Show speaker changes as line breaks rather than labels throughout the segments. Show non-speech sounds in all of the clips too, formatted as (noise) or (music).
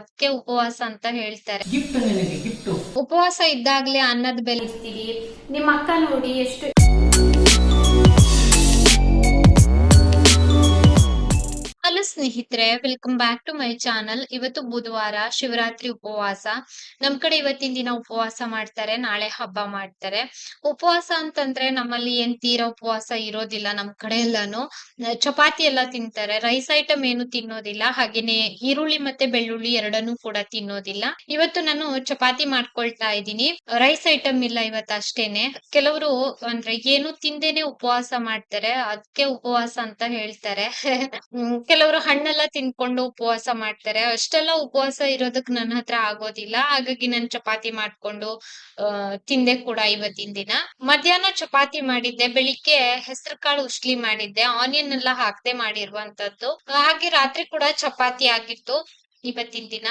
ಅದಕ್ಕೆ ಉಪವಾಸ ಅಂತ ಹೇಳ್ತಾರೆ. ಉಪವಾಸ ಇದ್ದಾಗ್ಲೇ ಅನ್ನದ ಬೆಲೆ
ನಿಮ್ಮ ಅಕ್ಕ ನೋಡಿ ಎಷ್ಟು
ಸ್ನೇಹಿತರೆ welcome back to my channel ಇವತ್ತು ಬುಧವಾರ ಶಿವರಾತ್ರಿ ಉಪವಾಸ. ನಮ್ ಕಡೆ ಇವತ್ತಿನ ದಿನ ಉಪವಾಸ ಮಾಡ್ತಾರೆ ನಾಳೆ ಹಬ್ಬ ಮಾಡ್ತಾರೆ. ಉಪವಾಸ ಅಂತಂದ್ರೆ ನಮ್ಮಲ್ಲಿ ಏನ್ ತೀರಾ ಉಪವಾಸ ಇರೋದಿಲ್ಲ ನಮ್ ಕಡೆ ಎಲ್ಲಾನು. ಚಪಾತಿ ಎಲ್ಲ ತಿಂತಾರೆ. ರೈಸ್ ಐಟಮ್ ಏನು ತಿನ್ನೋದಿಲ್ಲ ಹಾಗೇನೆ ಈರುಳ್ಳಿ ಮತ್ತೆ ಬೆಳ್ಳುಳ್ಳಿ ಎರಡನ್ನೂ ಕೂಡ ತಿನ್ನೋದಿಲ್ಲ. ಇವತ್ತು ನಾನು ಚಪಾತಿ ಮಾಡ್ಕೊಳ್ತಾ ಇದ್ದೀನಿ. ರೈಸ್ ಐಟಮ್ ಇಲ್ಲ ಇವತ್ತು ಅಷ್ಟೇನೆ. ಕೆಲವರು ಅಂದ್ರೆ ಏನು ತಿಂದೇನೆ ಉಪವಾಸ ಮಾಡ್ತಾರೆ ಅದಕ್ಕೆ ಉಪವಾಸ ಅಂತ ಹೇಳ್ತಾರೆ. (laughs) ಹ್ಮ್, ಕೆಲವರು ಹಣ್ಣೆಲ್ಲ ತಿನ್ಕೊಂಡು ಉಪವಾಸ ಮಾಡ್ತಾರೆ. ಅಷ್ಟೆಲ್ಲ ಉಪವಾಸ ಇರೋದಕ್ ನನ್ನ ಹತ್ರ ಆಗೋದಿಲ್ಲ. ಹಾಗಾಗಿ ನಾನು ಚಪಾತಿ ಮಾಡ್ಕೊಂಡು ಅಹ್ ತಿಂದೆ ಕೂಡ ಇವತ್ತಿನ ದಿನ. ಮಧ್ಯಾಹ್ನ ಚಪಾತಿ ಮಾಡಿದ್ದೆ, ಬೆಳಿಗ್ಗೆ ಹೆಸರು ಕಾಳು ಉಸ್ಲಿ ಮಾಡಿದ್ದೆ, ಆನಿಯನ್ ಎಲ್ಲ ಹಾಕದೆ ಮಾಡಿರುವಂತದ್ದು. ಹಾಗೆ ರಾತ್ರಿ ಕೂಡ ಚಪಾತಿ ಆಗಿತ್ತು ಇವತ್ತಿನ ದಿನ.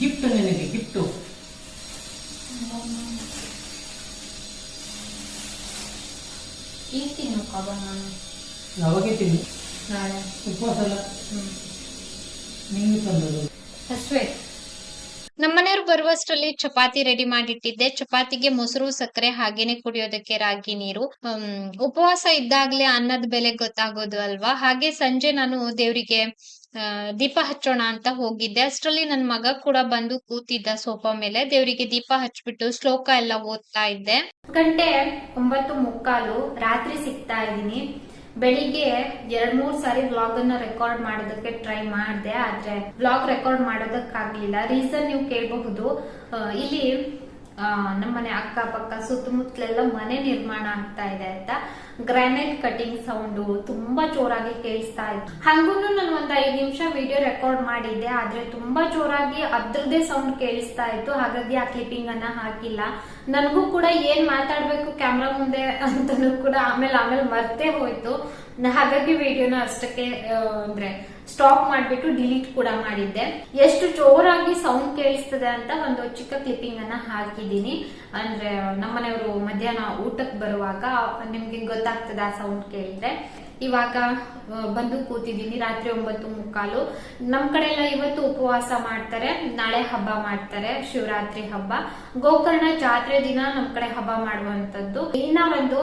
ಗಿಫ್ಟ್
ನಾನು
ಯಾವಾಗೆ ತಿನ್ನು
ನಾಳೆ.
ಉಪವಾಸ ಅಲ್ಲ?
ಹಸುವೆ
ನಮ್ಮನೆಯವ್ರು ಬರುವಷ್ಟರಲ್ಲಿ ಚಪಾತಿ ರೆಡಿ ಮಾಡಿಟ್ಟಿದ್ದೆ. ಚಪಾತಿಗೆ ಮೊಸರು, ಸಕ್ಕರೆ ಹಾಗೇನೆ ಕುಡಿಯೋದಕ್ಕೆ ರಾಗಿ ನೀರು. ಉಪವಾಸ ಇದ್ದಾಗ್ಲೇ ಅನ್ನದ ಬೆಲೆ ಗೊತ್ತಾಗೋದು ಅಲ್ವಾ? ಹಾಗೆ ಸಂಜೆ ನಾನು ದೇವರಿಗೆ ದೀಪ ಹಚ್ಚೋಣ ಅಂತ ಹೋಗಿದ್ದೆ. ಅಷ್ಟರಲ್ಲಿ ನನ್ ಮಗ ಕೂಡ ಬಂದು ಕೂತಿದ್ದ ಸೋಫಾ ಮೇಲೆ. ದೇವರಿಗೆ ದೀಪ ಹಚ್ಬಿಟ್ಟು ಶ್ಲೋಕ ಎಲ್ಲ ಓದ್ತಾ ಇದ್ದೆ.
ಗಂಟೆ ಒಂಬತ್ತು ಮುಕ್ಕಾಲು, ರಾತ್ರಿ ಸಿಗ್ತಾ ಇದ್ದೀನಿ. ಬೆಳಿಗ್ಗೆ ಎರಡ್ ಮೂರ್ ಸಾರಿ ವ್ಲಾಗ್ ಅನ್ನ ರೆಕಾರ್ಡ್ ಮಾಡೋದಕ್ಕೆ ಟ್ರೈ ಮಾಡಿದೆ, ಆದ್ರೆ ವ್ಲಾಗ್ ರೆಕಾರ್ಡ್ ಮಾಡೋದಕ್ಕಾಗ್ಲಿಲ್ಲ. ರೀಸನ್ ನೀವು ಕೇಳಬಹುದು ಇಲ್ಲಿ ನಮ್ಮನೆ ಅಕ್ಕಪಕ್ಕ ಸುತ್ತಮುತ್ತಲೆಲ್ಲ ಮನೆ ನಿರ್ಮಾಣ ಆಗ್ತಾ ಇದೆ ಅಂತ. ಗ್ರಾನೈಟ್ ಕಟಿಂಗ್ ಸೌಂಡ್ ತುಂಬಾ ಜೋರಾಗಿ ಕೇಳಿಸ್ತಾ ಇತ್ತು. ಹಂಗೂ ನಾನು ಒಂದ್ ಐದ್ ನಿಮಿಷ ವಿಡಿಯೋ ರೆಕಾರ್ಡ್ ಮಾಡಿದ್ದೆ, ಆದ್ರೆ ತುಂಬಾ ಜೋರಾಗಿ ಅದ್ರದ್ದೇ ಸೌಂಡ್ ಕೇಳಿಸ್ತಾ ಇತ್ತು. ಹಾಗಾಗಿ ಆ ಕ್ಲಿಪ್ಪಿಂಗ್ ಅನ್ನ ಹಾಕಿಲ್ಲ. ನನಗೂ ಕೂಡ ಏನ್ ಮಾತಾಡ್ಬೇಕು ಕ್ಯಾಮ್ರಾ ಮುಂದೆ ಅಂತನೂ ಕೂಡ ಆಮೇಲೆ ಆಮೇಲೆ ಮರ್ತೆ ಹೋಯ್ತು. ಹಾಗಾಗಿ ವಿಡಿಯೋನ ಅಷ್ಟಕ್ಕೆ ಅಂದ್ರೆ ಸ್ಟಾಪ್ ಮಾಡ್ಬಿಟ್ಟು ಡಿಲೀಟ್ ಕೂಡ ಮಾಡಿದ್ದೆ. ಎಷ್ಟು ಜೋರಾಗಿ ಸೌಂಡ್ ಕೇಳಿಸ್ತದೆ ಅಂತ ಒಂದು ಚಿಕ್ಕ ಕ್ಲಿಪ್ಪಿಂಗ್ ಅನ್ನ ಹಾಕಿದ್ದೀನಿ. ಅಂದ್ರೆ ನಮ್ಮನೆಯವರು ಮಧ್ಯಾಹ್ನ ಊಟಕ್ಕೆ ಬರುವಾಗ, ನಿಮ್ಗೆ ಗೊತ್ತಾಗ್ತದೆ ಆ ಸೌಂಡ್ ಕೇಳಿದ್ರೆ. ಇವಾಗ ಬಂದು ಕೂತಿದ್ದೀನಿ ರಾತ್ರಿ ಒಂಬತ್ತು ಮುಕ್ಕಾಲು. ನಮ್ ಕಡೆ ಎಲ್ಲ ಇವತ್ತು ಉಪವಾಸ ಮಾಡ್ತಾರೆ, ನಾಳೆ ಹಬ್ಬ ಮಾಡ್ತಾರೆ, ಶಿವರಾತ್ರಿ ಹಬ್ಬ. ಗೋಕರ್ಣ ಜಾತ್ರೆ ದಿನ ನಮ್ ಕಡೆ ಹಬ್ಬ ಮಾಡುವಂತದ್ದು ಇನ್ನ ಒಂದು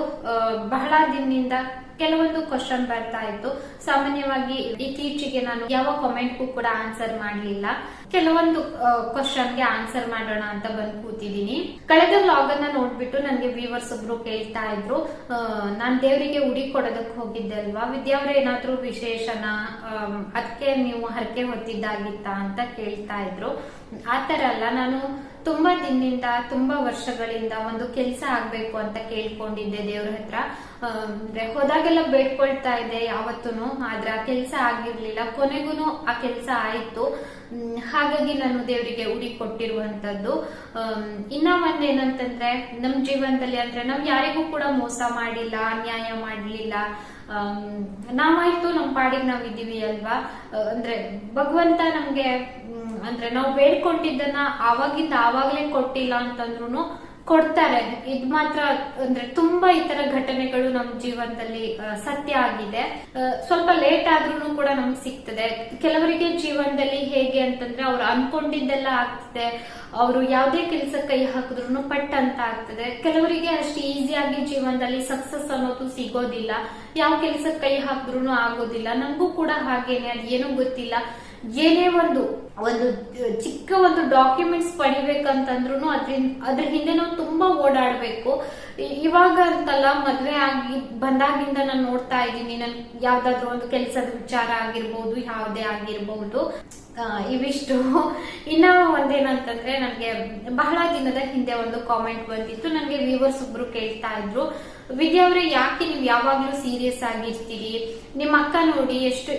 ಬಹಳ ದಿನದಿಂದ ಕೆಲವೊಂದು ಕ್ವಶನ್ ಬರ್ತಾ ಇತ್ತು. ಸಾಮಾನ್ಯವಾಗಿ ಇತ್ತೀಚೆಗೆ ನಾನು ಯಾವ ಕಾಮೆಂಟ್ಗೂ ಕೂಡ ಆನ್ಸರ್ ಮಾಡಲಿಲ್ಲ. ಕೆಲವೊಂದು ಕ್ವಶನ್ಗೆ ಆನ್ಸರ್ ಮಾಡೋಣ ಅಂತ ಬಂದು ಕೂತಿದ್ದೀನಿ. ಕಳೆದ ವ್ಲಾಗ್ ಅನ್ನ ನೋಡ್ಬಿಟ್ಟು ನನಗೆ ವ್ಯೂವರ್ಸ್ ಒಬ್ರು ಕೇಳ್ತಾ ಇದ್ರು ನಾನ್ ದೇವರಿಗೆ ಉಡಿ ಕೊಡೋದಕ್ಕೆ ಹೋಗಿದ್ದೆ ಅಲ್ವಾ? ವಿದ್ಯಾವ್ರ ಏನಾದ್ರೂ ವಿಶೇಷನ ಅದಕ್ಕೆ ನೀವು ಹರಕೆ ಹೊತ್ತಿದ್ದಾಗಿತ್ತ ಅಂತ ಕೇಳ್ತಾ ಇದ್ರು. ಆತರ ಅಲ್ಲ, ನಾನು ತುಂಬಾ ದಿನದಿಂದ, ತುಂಬಾ ವರ್ಷಗಳಿಂದ ಒಂದು ಕೆಲಸ ಆಗ್ಬೇಕು ಅಂತ ಕೇಳ್ಕೊಂಡಿದ್ದೆ ದೇವ್ರ ಹತ್ರ. ಅಂದ್ರೆ ಹೋದಾಗೆಲ್ಲ ಬೇಡ್ಕೊಳ್ತಾ ಇದ್ದೆ ಯಾವತ್ತೂ ಆದ್ರೆ ಆ ಕೆಲಸ ಆಗಿರ್ಲಿಲ್ಲ. ಕೊನೆಗೂ ಆ ಕೆಲಸ ಆಯ್ತು. ಹಾಗಾಗಿ ನಾನು ದೇವರಿಗೆ ಉಡಿ ಕೊಟ್ಟಿರುವಂತದ್ದು ಇನ್ನ ಒಂದೇನಂತಂದ್ರೆ ನಮ್ ಜೀವನದಲ್ಲಿ ಅಂದ್ರೆ ನಾವ್ ಯಾರಿಗೂ ಕೂಡ ಮೋಸ ಮಾಡಿಲ್ಲ, ಅನ್ಯಾಯ ಮಾಡ್ಲಿಲ್ಲ. ನಾವಾಯ್ತು ನಮ್ ಪಾಡಿಗೆ ನಾವ್ ಇದೀವಿ ಅಲ್ವಾ ಅಂದ್ರೆ ಭಗವಂತ ನಮ್ಗೆ ಅಂದ್ರೆ ನಾವು ಬೇಡ್ಕೊಂಡಿದ್ದನ್ನ ಆವಾಗಿಂದ ಆವಾಗ್ಲೇ ಕೊಟ್ಟಿಲ್ಲ ಅಂತಂದ್ರು ಕೊಡ್ತಾರೆ. ಇದ್ ಮಾತ್ರ ಅಂದ್ರೆ ತುಂಬಾ ಈ ತರ ಘಟನೆಗಳು ನಮ್ ಜೀವನದಲ್ಲಿ ಸತ್ಯ ಆಗಿದೆ. ಸ್ವಲ್ಪ ಲೇಟ್ ಆದ್ರೂ ಕೂಡ ನಮ್ಗೆ ಸಿಗ್ತದೆ. ಕೆಲವರಿಗೆ ಜೀವನದಲ್ಲಿ ಹೇಗೆ ಅಂತಂದ್ರೆ ಅವ್ರು ಅನ್ಕೊಂಡಿದ್ದೆಲ್ಲ ಆಗ್ತದೆ. ಅವರು ಯಾವುದೇ ಕೆಲಸ ಕೈ ಹಾಕಿದ್ರು ಪಟ್ ಅಂತ ಆಗ್ತದೆ. ಕೆಲವರಿಗೆ ಅಷ್ಟು ಈಸಿಯಾಗಿ ಜೀವನದಲ್ಲಿ ಸಕ್ಸಸ್ ಅನ್ನೋದು ಸಿಗೋದಿಲ್ಲ. ಯಾವ ಕೆಲಸ ಕೈ ಹಾಕಿದ್ರು ಆಗೋದಿಲ್ಲ. ನಮಗೂ ಕೂಡ ಹಾಗೇನೆ ಅದು ಏನೂ ಗೊತ್ತಿಲ್ಲ. ಏನೇ ಒಂದು ಒಂದು ಚಿಕ್ಕ ಒಂದು ಡಾಕ್ಯುಮೆಂಟ್ಸ್ ಪಡಿಬೇಕಂತಂದ್ರು ಅದ್ರಿಂದ ಅದ್ರ ಹಿಂದೆ ನಾವು ತುಂಬಾ ಓಡಾಡ್ಬೇಕು. ಇವಾಗ ಅಂತಲ್ಲ ಮದ್ವೆ ಆಗಿ, ಬಂದಾಗಿಂದ ನಾನು ನೋಡ್ತಾ ಇದ್ದೀನಿ, ನನ್ ಯಾವ್ದಾದ್ರು ಒಂದು ಕೆಲಸದ ವಿಚಾರ ಆಗಿರ್ಬೋದು, ಯಾವ್ದೇ ಆಗಿರ್ಬಹುದು ಇವಿಷ್ಟು. ಇನ್ನ ಒಂದೇನಂತಂದ್ರೆ, ನನಗೆ ಬಹಳ ದಿನದ ಹಿಂದೆ ಒಂದು ಕಾಮೆಂಟ್ ಬಂದಿತ್ತು. ನನಗೆ ವ್ಯೂವರ್ಸ್ ಒಬ್ರು ಕೇಳ್ತಾ ಇದ್ರು. ವಿದ್ಯಾ ಅವರೇ, ಯಾಕೆ ನೀವು ಯಾವಾಗ್ಲೂ ಸೀರಿಯಸ್ ಆಗಿರ್ತೀರಿ? ನಿಮ್ಮ ಅಕ್ಕ ನೋಡಿ ಎಷ್ಟು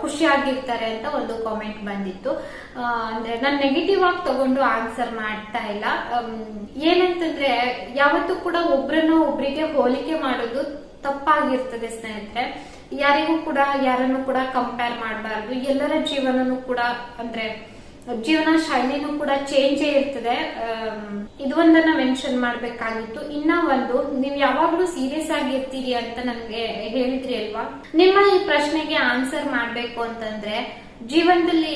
ಖುಷಿಯಾಗಿರ್ತಾರೆ ಅಂತ ಒಂದು ಕಾಮೆಂಟ್ ಬಂದಿತ್ತು. ಅಂದ್ರೆ ನಾನು ನೆಗೆಟಿವ್ ಆಗಿ ತಗೊಂಡು ಆನ್ಸರ್ ಮಾಡ್ತಾ ಇಲ್ಲ. ಏನಂತಂದ್ರೆ ಯಾವತ್ತೂ ಕೂಡ ಒಬ್ರನ್ನ ಒಬ್ರಿಗೆ ಹೋಲಿಕೆ ಮಾಡೋದು ತಪ್ಪಾಗಿರ್ತದೆ ಸ್ನೇಹಿತರೆ. ಯಾರಿಗೂ ಕೂಡ, ಯಾರನ್ನು ಕೂಡ ಕಂಪೇರ್ ಮಾಡಬಾರ್ದು. ಎಲ್ಲರ ಜೀವನನು ಕೂಡ, ಅಂದ್ರೆ ಜೀವನ ಶೈಲಿನೂ ಕೂಡ ಚೇಂಜೇ ಇರ್ತದೆ. ಇದೊಂದನ್ನ ಮೆನ್ಷನ್ ಮಾಡ್ಬೇಕಾಗಿತ್ತು. ಇನ್ನ ಒಂದು, ನೀವು ಯಾವಾಗ್ಲೂ ಸೀರಿಯಸ್ ಆಗಿರ್ತೀರಿ ಅಂತ ನನ್ಗೆ ಹೇಳಿದ್ರಿ ಅಲ್ವಾ? ನಿಮ್ಮ ಈ ಪ್ರಶ್ನೆಗೆ ಆನ್ಸರ್ ಮಾಡ್ಬೇಕು ಅಂತಂದ್ರೆ, ಜೀವನದಲ್ಲಿ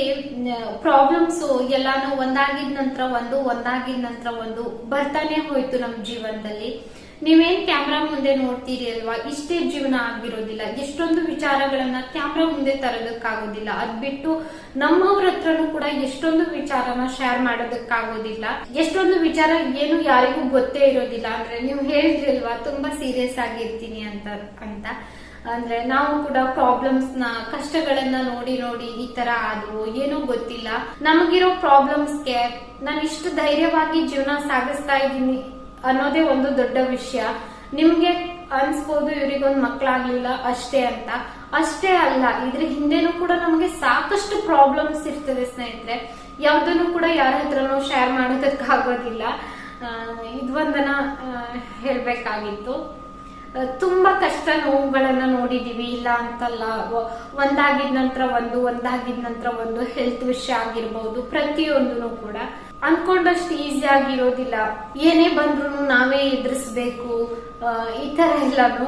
ಪ್ರಾಬ್ಲಮ್ಸ್ ಎಲ್ಲಾನು ಒಂದಾಗಿದ ನಂತರ ಒಂದು, ಒಂದಾಗಿದ ನಂತರ ಒಂದು ಬರ್ತಾನೆ ಹೋಯ್ತು ನಮ್ ಜೀವನದಲ್ಲಿ. ನೀವೇನ್ ಕ್ಯಾಮ್ರಾ ಮುಂದೆ ನೋಡ್ತೀರಿ ಅಲ್ವಾ? ಇಷ್ಟೇ ಜೀವನ ಆಗಿರೋದಿಲ್ಲ ಎಷ್ಟೊಂದು ವಿಚಾರಗಳನ್ನ ಕ್ಯಾಮ್ರಾ ಮುಂದೆ ತರೋದಕ್ಕಾಗೋದಿಲ್ಲ. ಅದ್ ಬಿಟ್ಟು ನಮ್ಮವ್ರ ಹತ್ರನೂ ಕೂಡ ಎಷ್ಟೊಂದು ವಿಚಾರನ ಶೇರ್ ಮಾಡೋದಕ್ಕಾಗೋದಿಲ್ಲ. ಎಷ್ಟೊಂದು ವಿಚಾರ ಏನು ಯಾರಿಗೂ ಗೊತ್ತೇ ಇರೋದಿಲ್ಲ. ಅಂದ್ರೆ ನೀವು ಹೇಳಿದ್ರಿ ಅಲ್ವಾ, ತುಂಬಾ ಸೀರಿಯಸ್ ಆಗಿರ್ತೀನಿ ಅಂತ ಅಂತ. ಅಂದ್ರೆ ನಾವು ಕೂಡ ಪ್ರಾಬ್ಲಮ್ಸ್ನ, ಕಷ್ಟಗಳನ್ನ ನೋಡಿ ನೋಡಿ ಈ ತರ ಆದ್ವು, ಏನೂ ಗೊತ್ತಿಲ್ಲ. ನಮಗಿರೋ ಪ್ರಾಬ್ಲಮ್ಸ್ಗೆ ನಾನು ಇಷ್ಟು ಧೈರ್ಯವಾಗಿ ಜೀವನ ಸಾಗಿಸ್ತಾ ಇದ್ದೀನಿ. ಅನ್ನೋದೇ ಒಂದು ದೊಡ್ಡ ವಿಷಯ. ನಿಮ್ಗೆ ಅನ್ಸ್ಬೋದು ಇವರಿಗೊಂದು ಮಕ್ಕಳಾಗ್ಲಿಲ್ಲ ಅಷ್ಟೇ ಅಂತ. ಅಷ್ಟೇ ಅಲ್ಲ ಇದ್ರ ಹಿಂದೆನೂ ಕೂಡ ನಮಗೆ ಸಾಕಷ್ಟು ಪ್ರಾಬ್ಲಮ್ಸ್ ಇರ್ತದೆ ಸ್ನೇಹಿತರೆ. ಯಾವ್ದನ್ನು ಕೂಡ ಯಾರ ಹತ್ರನೂ ಶೇರ್ ಮಾಡೋದಕ್ಕಾಗೋದಿಲ್ಲ. ಇದು ಒಂದನ್ನ ಆ, ಹೇಳ್ಬೇಕಾಗಿತ್ತು. ತುಂಬಾ ಕಷ್ಟ ನೋವುಗಳನ್ನ ನೋಡಿದೀವಿ. ಇಲ್ಲ ಅಂತಲ್ಲ ಒಂದಾಗಿದ ನಂತರ ಒಂದು, ಒಂದಾಗಿದ ನಂತರ ಒಂದು ಹೆಲ್ತ್ ವಿಷಯ ಆಗಿರ್ಬಹುದು ಪ್ರತಿಯೊಂದೂ ಕೂಡ. ಅನ್ಕೊಂಡಷ್ಟು ಈಸಿ ಆಗಿರೋದಿಲ್ಲ. ಏನೇ ಬಂದ್ರು ನಾವೇ ಎದುರಿಸ್ಬೇಕು. ಈ ತರ ಎಲ್ಲಾನು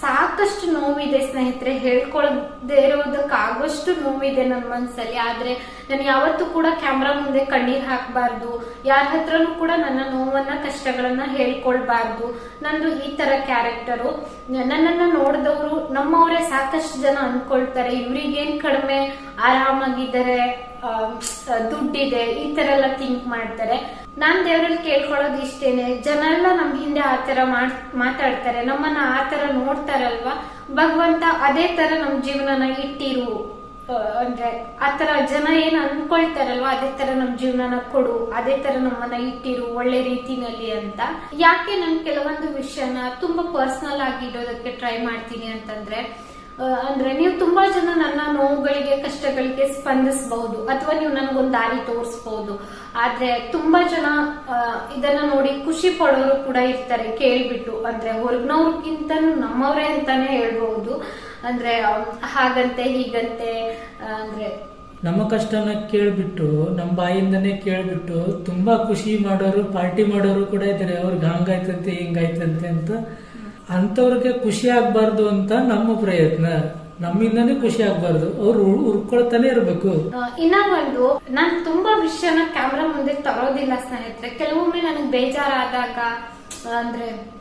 ಸಾಕಷ್ಟು ನೋವಿದೆ ಸ್ನೇಹಿತರೆ. ಹೇಳ್ಕೊಳ್ದೇ ಇರೋದಕ್ಕಾಗೋಷ್ಟು ನೋವಿದೆ ನನ್ನ ಮನ್ಸಲ್ಲಿ. ಆದ್ರೆ ನಾನು ಯಾವತ್ತೂ ಕೂಡ ಕ್ಯಾಮ್ರಾ ಮುಂದೆ ಕಣ್ಣೀರ್ ಹಾಕಬಾರ್ದು. ಯಾರ ಹತ್ರನು ಕೂಡ ನನ್ನ ನೋವನ್ನ, ಕಷ್ಟಗಳನ್ನ ಹೇಳ್ಕೊಳ್ಬಾರ್ದು. ನಂದು ಈ ತರ ಕ್ಯಾರೆಕ್ಟರು. ನನ್ನನ್ನ ನೋಡಿದವರು ನಮ್ಮವರೇ ಸಾಕಷ್ಟು ಜನ ಅನ್ಕೊಳ್ತಾರೆ. ಇವ್ರಿಗೇನ್ ಕಡಿಮೆ ಆರಾಮಾಗಿದ್ದಾರೆ ದುಡ್ಡಿದೆ, ಈ ತರ ಎಲ್ಲ ಥಿಂಕ್ ಮಾಡ್ತಾರೆ. ನಾನ್ ದೇವರಲ್ಲಿ ಕೇಳ್ಕೊಳ್ಳೋದು ಇಷ್ಟೇನೆ. ಜನ ಎಲ್ಲ ನಮ್ ಹಿಂದೆ ಆ ತರ ಮಾತಾಡ್ತಾರೆ. ನಮ್ಮನ್ನ ಆ ತರ ನೋಡ್ತಾರಲ್ವಾ? ಭಗವಂತ ಅದೇ ತರ ನಮ್ ಜೀವನನ ಇಟ್ಟಿರು. ಅಂದ್ರೆ ಆತರ ಜನ ಏನ್ ಅನ್ಕೊಳ್ತಾರಲ್ವಾ? ಅದೇ ತರ ನಮ್ ಜೀವನನ ಕೊಡು, ಅದೇ ತರ ನಮ್ಮನ್ನ ಇಟ್ಟಿರು, ಒಳ್ಳೆ ರೀತಿನಲ್ಲಿ ಅಂತ. ಯಾಕೆ ನಾನು ಕೆಲವೊಂದು ವಿಷಯನ ತುಂಬಾ ಪರ್ಸನಲ್ ಆಗಿ ಇಡೋದಕ್ಕೆ ಟ್ರೈ ಮಾಡ್ತೀನಿ ಅಂತಂದ್ರೆ ಅಂದ್ರೆ ನೀವು ತುಂಬಾ ಜನ ನನ್ನ ನೋವುಗಳಿಗೆ, ಕಷ್ಟಗಳಿಗೆ ಸ್ಪಂದಿಸಬಹುದು, ಅಥವಾ ನೀವು ನನಗೊಂದು ದಾರಿ ತೋರಿಸಬಹುದು. ಆದ್ರೆ ತುಂಬಾ ಜನ ಇದನ್ನ ನೋಡಿ ಖುಷಿ ಪಡೋರು ಕೂಡ ಇರ್ತಾರೆ, ಕೇಳ್ಬಿಟ್ಟು. ಅಂದ್ರೆ ಹೊರಗ್ನವ್ರಿಗಿಂತನೂ ನಮ್ಮವರೇ ಅಂತಾನೆ ಹೇಳ್ಬಹುದು. ಅಂದ್ರೆ ಹಾಗಂತೆ ಹೀಗಂತೆ ಅಂದ್ರೆ
ನಮ್ಮ ಕಷ್ಟನ ಕೇಳ್ಬಿಟ್ಟು ನಮ್ಮ ಬಾಯಿಂದನೇ ಕೇಳ್ಬಿಟ್ಟು ತುಂಬಾ ಖುಷಿ ಮಾಡೋರು ಪಾರ್ಟಿ ಮಾಡೋರು ಕೂಡ ಇದ್ದಾರೆ. ಅವ್ರಿಗೆ ಹಂಗಾಯ್ತಂತೆ ಹಿಂಗಾಯ್ತಂತೆ ಅಂತ. ಅಂತವ್ರಿಗೆ ಖುಷಿ ಆಗ್ಬಾರ್ದು ಅಂತ ನಮ್ಮ ಪ್ರಯತ್ನ. ನಮ್ಮಿಂದನೇ ಖುಷಿ ಆಗ್ಬಾರ್ದು. ಅವ್ರು ಉರ್ಕೊಳ್ತಾನೆ ಇರ್ಬೇಕು.
ಇನ್ನ ಒಂದು ನಾನ್ ತುಂಬಾ ವಿಷಯನ ಕ್ಯಾಮ್ರಾ ಮುಂದೆ ತರೋದಿಲ್ಲ ಸ್ನೇಹಿತರೆ. ಕೆಲವೊಮ್ಮೆ ನನಗೆ ಬೇಜಾರಾದಾಗ ಅಂದ್ರೆ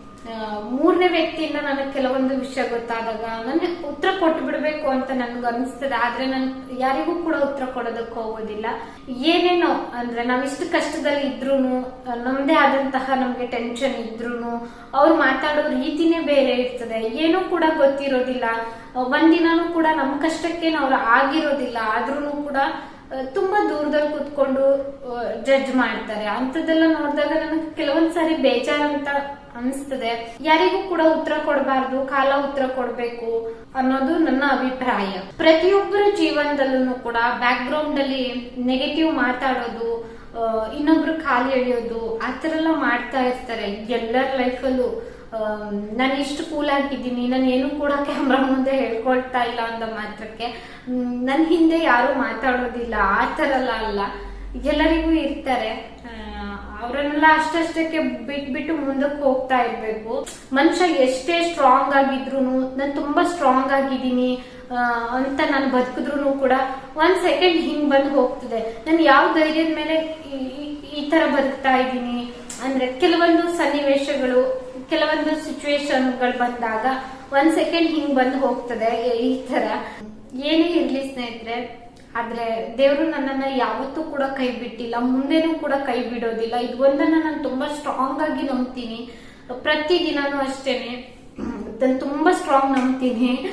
ಮೂರನೇ ವ್ಯಕ್ತಿಯಿಂದ ನನಗೆ ಕೆಲವೊಂದು ವಿಷಯ ಗೊತ್ತಾದಾಗ ನನಗೆ ಉತ್ತರ ಕೊಟ್ಟು ಬಿಡಬೇಕು ಅಂತ ನನ್ಗೆ ಅನಿಸ್ತದೆ. ಆದ್ರೆ ನಾನು ಯಾರಿಗೂ ಕೂಡ ಉತ್ತರ ಕೊಡೋದಕ್ಕೆ ಹೋಗೋದಿಲ್ಲ. ಏನೇನೋ, ಅಂದ್ರೆ ನಾವ್ ಇಷ್ಟು ಕಷ್ಟದಲ್ಲಿ ಇದ್ರು ನಮ್ದೇ ಆದಂತಹ ನಮ್ಗೆ ಟೆನ್ಷನ್ ಇದ್ರು ಅವ್ರು ಮಾತಾಡೋ ರೀತಿನೇ ಬೇರೆ ಇರ್ತದೆ. ಏನೂ ಕೂಡ ಗೊತ್ತಿರೋದಿಲ್ಲ. ಒಂದಿನೂ ಕೂಡ ನಮ್ಮ ಕಷ್ಟಕ್ಕೆ ಅವ್ರು ಆಗಿರೋದಿಲ್ಲ. ಆದ್ರೂ ಕೂಡ ತುಂಬಾ ದೂರದಲ್ಲಿ ಕುತ್ಕೊಂಡು ಜಡ್ಜ್ ಮಾಡ್ತಾರೆ. ಅಂತದೆಲ್ಲ ನೋಡಿದಾಗ ನನಗೆ ಕೆಲವೊಂದ್ ಸಾರಿ ಬೇಜಾರಂತ ಅನಿಸ್ತದೆ. ಯಾರಿಗೂ ಕೂಡ ಉತ್ತರ ಕೊಡಬಾರ್ದು, ಕಾಲ ಉತ್ತರ ಕೊಡಬೇಕು ಅನ್ನೋದು ನನ್ನ ಅಭಿಪ್ರಾಯ. ಪ್ರತಿಯೊಬ್ಬರ ಜೀವನದಲ್ಲೂ ಕೂಡ ಬ್ಯಾಕ್ ಗ್ರೌಂಡ್ ಅಲ್ಲಿ ನೆಗೆಟಿವ್ ಮಾತಾಡೋದು ಇನ್ನೊಬ್ರು ಕಾಲು ಎಳೆಯೋದು, ಆ ಎಲ್ಲ ಮಾಡ್ತಾ ಇರ್ತಾರೆ ಎಲ್ಲರ ಲೈಫಲ್ಲೂ ನಾನು ಇಷ್ಟು ಕೂಲ್ ಆಗಿದ್ದೀನಿ, ನಾನು ಏನು ಕೂಡ ಕ್ಯಾಮ್ರಾ ಮುಂದೆ ಹೇಳ್ಕೊಳ್ತಾ ಇಲ್ಲ ಅಂದ ಮಾತ್ರಕ್ಕೆ ನನ್ನ ಹಿಂದೆ ಯಾರು ಮಾತಾಡೋದಿಲ್ಲ, ಆ ಥರ ಅಲ್ಲ. ಎಲ್ಲರಿಗೂ ಇರ್ತಾರೆ. ಅವರನ್ನೆಲ್ಲ ಅಷ್ಟಷ್ಟಕ್ಕೆ ಬಿಟ್ಬಿಟ್ಟು ಮುಂದಕ್ಕೆ ಹೋಗ್ತಾ ಇರ್ಬೇಕು. ಮನುಷ್ಯ ಎಷ್ಟೇ ಸ್ಟ್ರಾಂಗ್ ಆಗಿದ್ರು ನಾನು ತುಂಬಾ ಸ್ಟ್ರಾಂಗ್ ಆಗಿದ್ದೀನಿ ಅಂತ ನಾನು ಬದುಕಿದ್ರು ಕೂಡ ಒಂದ್ ಸೆಕೆಂಡ್ ಹಿಂಗ್ ಬಂದು ಹೋಗ್ತದೆ. ನಾನು ಯಾವ ಧೈರ್ಯದ ಮೇಲೆ ಈ ತರ ಬದುಕ್ತಾ ಇದ್ದೀನಿ, ಅಂದ್ರೆ ಕೆಲವೊಂದು ಸನ್ನಿವೇಶಗಳು ಕೆಲವೊಂದು ಸಿಚುವೇಶನ್ಗಳು ಬಂದಾಗ ಒಂದ್ ಸೆಕೆಂಡ್ ಹಿಂಗ್ ಬಂದು ಹೋಗ್ತದೆ ಈ- ತರ ಏನೇ ಇರ್ಲಿ ಸ್ನೇಹಿತರೆ, ಆದ್ರೆ ದೇವರು ನನ್ನನ್ನ ಯಾವತ್ತೂ ಕೂಡ ಕೈ ಬಿಟ್ಟಿಲ್ಲ, ಮುಂದೆನೂ ಕೂಡ ಕೈ ಬಿಡೋದಿಲ್ಲ. ಇದು ಒಂದನ್ನ ನಾನು ತುಂಬಾ ಸ್ಟ್ರಾಂಗ್ ಆಗಿ ನಂಬ್ತೀನಿ. ಪ್ರತಿ ದಿನಾನು ಅಷ್ಟೇನೆ. ನಾನು ತುಂಬಾ ಸ್ಟ್ರಾಂಗ್ ನಂಬ್ತೀನಿ.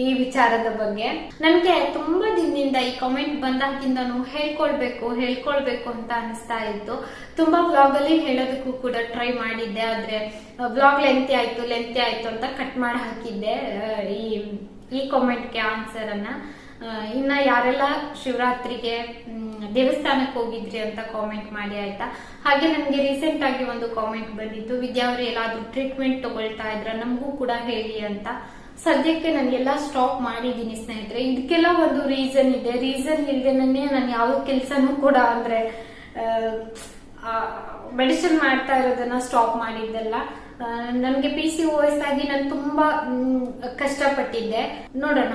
ಈ ವಿಚಾರದ ಬಗ್ಗೆ. ನನಗೆ ತುಂಬಾ ದಿನದಿಂದ ಈ ಕಾಮೆಂಟ್ ಬಂದಾಗಿಂದನು ಹೇಳ್ಕೊಳ್ಬೇಕು ಹೇಳ್ಕೊಳ್ಬೇಕು ಅಂತ ಅನಿಸ್ತಾ ಇತ್ತು. ತುಂಬಾ ಬ್ಲಾಗ್ ಅಲ್ಲಿ ಹೇಳೋದಕ್ಕೂ ಕೂಡ ಟ್ರೈ ಮಾಡಿದ್ದೆ, ಆದ್ರೆ ಬ್ಲಾಗ್ ಲೆಂತಿ ಆಯ್ತು ಲೆಂತಿ ಆಯ್ತು ಅಂತ ಕಟ್ ಮಾಡಿ ಹಾಕಿದ್ದೆ ಈ ಈ ಕಾಮೆಂಟ್ಗೆ ಆನ್ಸರ್ ಅನ್ನ. ಇನ್ನ ಯಾರೆಲ್ಲ ಶಿವರಾತ್ರಿಗೆ ದೇವಸ್ಥಾನಕ್ಕೆ ಹೋಗಿದ್ರಿ ಅಂತ ಕಾಮೆಂಟ್ ಮಾಡಿ ಆಯ್ತಾ? ಹಾಗೆ ನನಗೆ ರೀಸೆಂಟ್ ಆಗಿ ಒಂದು ಕಾಮೆಂಟ್ ಬಂದಿತ್ತು, ವಿದ್ಯಾ ಅವ್ರು ಎಲ್ಲಾದ್ರೂ ಟ್ರೀಟ್ಮೆಂಟ್ ತಗೊಳ್ತಾ ಇದ್ರ ನಮಗೂ ಕೂಡ ಹೇಳಿ ಅಂತ. ಸದ್ಯಕ್ಕೆ ನಾನು ಎಲ್ಲ ಸ್ಟಾಪ್ ಮಾಡಿದ್ದೀನಿ ಸ್ನೇಹಿತರೆ. ಇದಕ್ಕೆಲ್ಲ ಒಂದು ರೀಸನ್ ಇದೆ. ರೀಸನ್ ಇಲ್ದೇನೆ ನಾನು ಯಾವ ಕೆಲಸನೂ ಕೂಡ ಅಂದ್ರೆ ಮೆಡಿಸಿನ್ ಮಾಡ್ತಾ ಇರೋದನ್ನ ಸ್ಟಾಪ್ ಮಾಡಿದ್ದೆಲ್ಲ. ನನಗೆ ಪಿ ಸಿ ಓಎಸ್ ಆಗಿ ನಾನು ತುಂಬಾ ಕಷ್ಟಪಟ್ಟಿದ್ದೆ. ನೋಡೋಣ.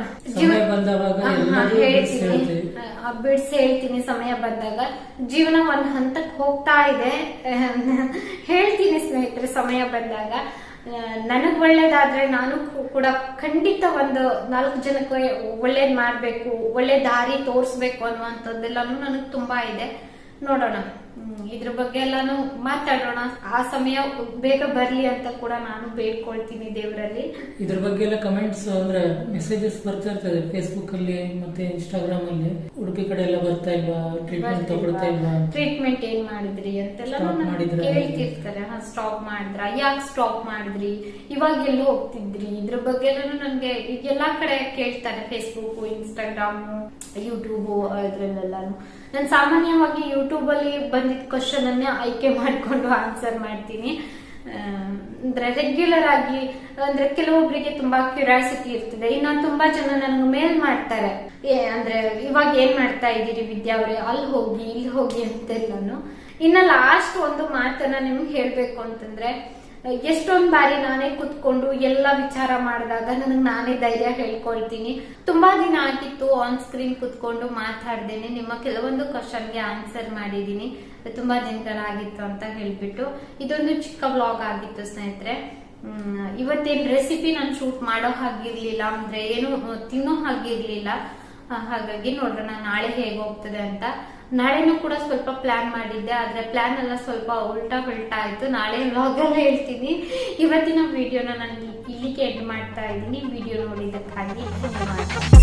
ಹೇಳ್ತೀನಿ. ಬಿಡ್ಸಿ ಹೇಳ್ತೀನಿ ಸಮಯ ಬಂದಾಗ. ಜೀವನ ಒಂದ್ ಹಂತಕ್ಕೆ ಹೋಗ್ತಾ ಇದೆ. (laughs) ಹೇಳ್ತೀನಿ ಸ್ನೇಹಿತರೆ ಸಮಯ ಬಂದಾಗ. ನನಗ್ ಒಳ್ಳೇದಾದ್ರೆ ನಾನು ಕೂಡ ಖಂಡಿತ ಒಂದು ನಾಲ್ಕು ಜನಕ್ಕೆ ಒಳ್ಳೇದ್ ಮಾಡ್ಬೇಕು, ಒಳ್ಳೆ ದಾರಿ ತೋರಿಸ್ಬೇಕು ಅನ್ನುವಂಥದ್ದೆಲ್ಲಾನು ನನಗ್ ತುಂಬಾ ಇದೆ. ನೋಡೋಣ. ಇದ್ರ ಬಗ್ಗೆ ಎಲ್ಲಾನು ಮಾತಾಡೋಣ. ಆ ಸಮಯ ಬೇಗ ಬರ್ಲಿ ಅಂತ ಕೂಡ ನಾನು ಬೇಡ್ಕೊಳ್ತೀನಿ ದೇವರಲ್ಲಿ.
ಇದ್ರ ಬಗ್ಗೆ ಎಲ್ಲ ಕಮೆಂಟ್ಸ್ ಅಂದ್ರೆ ಮೆಸೇಜಸ್ ಬರ್ತಾ ಇರ್ತದೆ ಫೇಸ್ಬುಕ್ ಅಲ್ಲಿ ಮತ್ತೆ ಇನ್ಸ್ಟಾಗ್ರಾಮ್ ಅಲ್ಲಿ. ಉಡುಪಿ ಕಡೆ ಎಲ್ಲ ಬರ್ತಾ ಇಲ್ವಾ? ಟ್ರೀಟ್ಮೆಂಟ್ ತಗೊಳ್ತಾ ಇಲ್ವಾ
ಟ್ರೀಟ್ಮೆಂಟ್ ಏನ್ ಮಾಡಿದ್ರಿ ಅಂತೆಲ್ಲ? ಕೇಳ್ತಿರ್ತಾರೆ. ಹಾ ಸ್ಟಾಪ್ ಮಾಡಿದ್ರ? ಯಾಕೆ ಸ್ಟಾಪ್ ಮಾಡಿದ್ರಿ? ಇವಾಗ ಎಲ್ಲೂ ಹೋಗ್ತಿದ್ರಿ? ಇದ್ರ ಬಗ್ಗೆ ನನ್ಗೆ ಎಲ್ಲಾ ಕಡೆ ಕೇಳ್ತಾರೆ ಫೇಸ್ಬುಕ್ ಇನ್ಸ್ಟಾಗ್ರಾಮ್ ಯೂಟ್ಯೂಬ್ ಇದ್ರಲ್ಲೆಲ್ಲಾನು ನಾನು ಸಾಮಾನ್ಯವಾಗಿ ಯೂಟ್ಯೂಬ್ ಅಲ್ಲಿ ಬಂದಿದ್ದ ಕ್ವಶನ್ ಅನ್ನೇ ಆಯ್ಕೆ ಮಾಡಿಕೊಂಡು ಆನ್ಸರ್ ಮಾಡ್ತೀನಿ. ಅಂದ್ರೆ ರೆಗ್ಯುಲರ್ ಆಗಿ, ಅಂದ್ರೆ ಕೆಲವೊಬ್ಬರಿಗೆ ತುಂಬಾ ಕ್ಯೂರಿಯಾಸಿಟಿ ಇರ್ತದೆ. ಇನ್ನೊಂದು ತುಂಬಾ ಜನ ನನ್ಗೆ ಮೇಲ್ ಮಾಡ್ತಾರೆ. ಅಂದ್ರೆ ಇವಾಗ ಏನ್ ಮಾಡ್ತಾ ಇದ್ದೀರಿ ವಿದ್ಯಾ ಅವ್ರೆ? ಅಲ್ಲಿ ಹೋಗಿ, ಇಲ್ಲಿ ಹೋಗಿ ಅಂತೆಲ್ಲಾನು. ಇನ್ನ ಲಾಸ್ಟ್ ಒಂದು ಮಾತನ್ನ ನಿಮ್ಗೆ ಹೇಳ್ಬೇಕು ಅಂತಂದ್ರೆ ಎಷ್ಟೊಂದ್ ಬಾರಿ ನಾನೇ ಕುತ್ಕೊಂಡು ಎಲ್ಲ ವಿಚಾರ ಮಾಡಿದಾಗ ನನಗೆ ನಾನೇ ಧೈರ್ಯ ಹೇಳ್ಕೊಳ್ತೀನಿ. ತುಂಬಾ ದಿನ ಆಗಿತ್ತು ಆನ್ ಸ್ಕ್ರೀನ್ ಕುತ್ಕೊಂಡು ಮಾತಾಡ್ದೇನೆ. ನಿಮ್ಮ ಕೆಲವೊಂದು ಕ್ವಶನ್ಗೆ ಆನ್ಸರ್ ಮಾಡಿದೀನಿ ತುಂಬಾ ದಿನಗಳಾಗಿತ್ತು ಅಂತ ಹೇಳ್ಬಿಟ್ಟು. ಇದೊಂದು ಚಿಕ್ಕ ವ್ಲಾಗ್ ಆಗಿತ್ತು ಸ್ನೇಹಿತರೆ. ಇವತ್ತೇನ್ ರೆಸಿಪಿ ನಾನು ಶೂಟ್ ಮಾಡೋ ಹಾಗಿರ್ಲಿಲ್ಲ ಅಂದ್ರೆ ಏನು, ತಿನ್ನೋ ಹಾಗಿರ್ಲಿಲ್ಲ. ಹಾಗಾಗಿ ನೋಡೋಣ ನಾಳೆ ಹೇಗೆ ಹೋಗ್ತದೆ ಅಂತ. ನಾಳೆನೂ ಕೂಡ ಸ್ವಲ್ಪ ಪ್ಲಾನ್ ಮಾಡಿದ್ದೆ, ಆದ್ರೆ ಪ್ಲಾನ್ ಎಲ್ಲ ಸ್ವಲ್ಪ ಉಲ್ಟಾ ಉಲ್ಟಾ ಆಯ್ತು. ನಾಳೆ ವ್ಲಾಗಲ್ಲಿ ಹೇಳ್ತೀನಿ. ಇವತ್ತಿನ ವಿಡಿಯೋನ ನಾನು ಇಲ್ಲಿಗೆ ಎಂಡ್ ಮಾಡ್ತಾ ಇದ್ದೀನಿ. ವಿಡಿಯೋ ನೋಡಿದ್ದಕ್ಕಾಗಿ ಧನ್ಯವಾದ.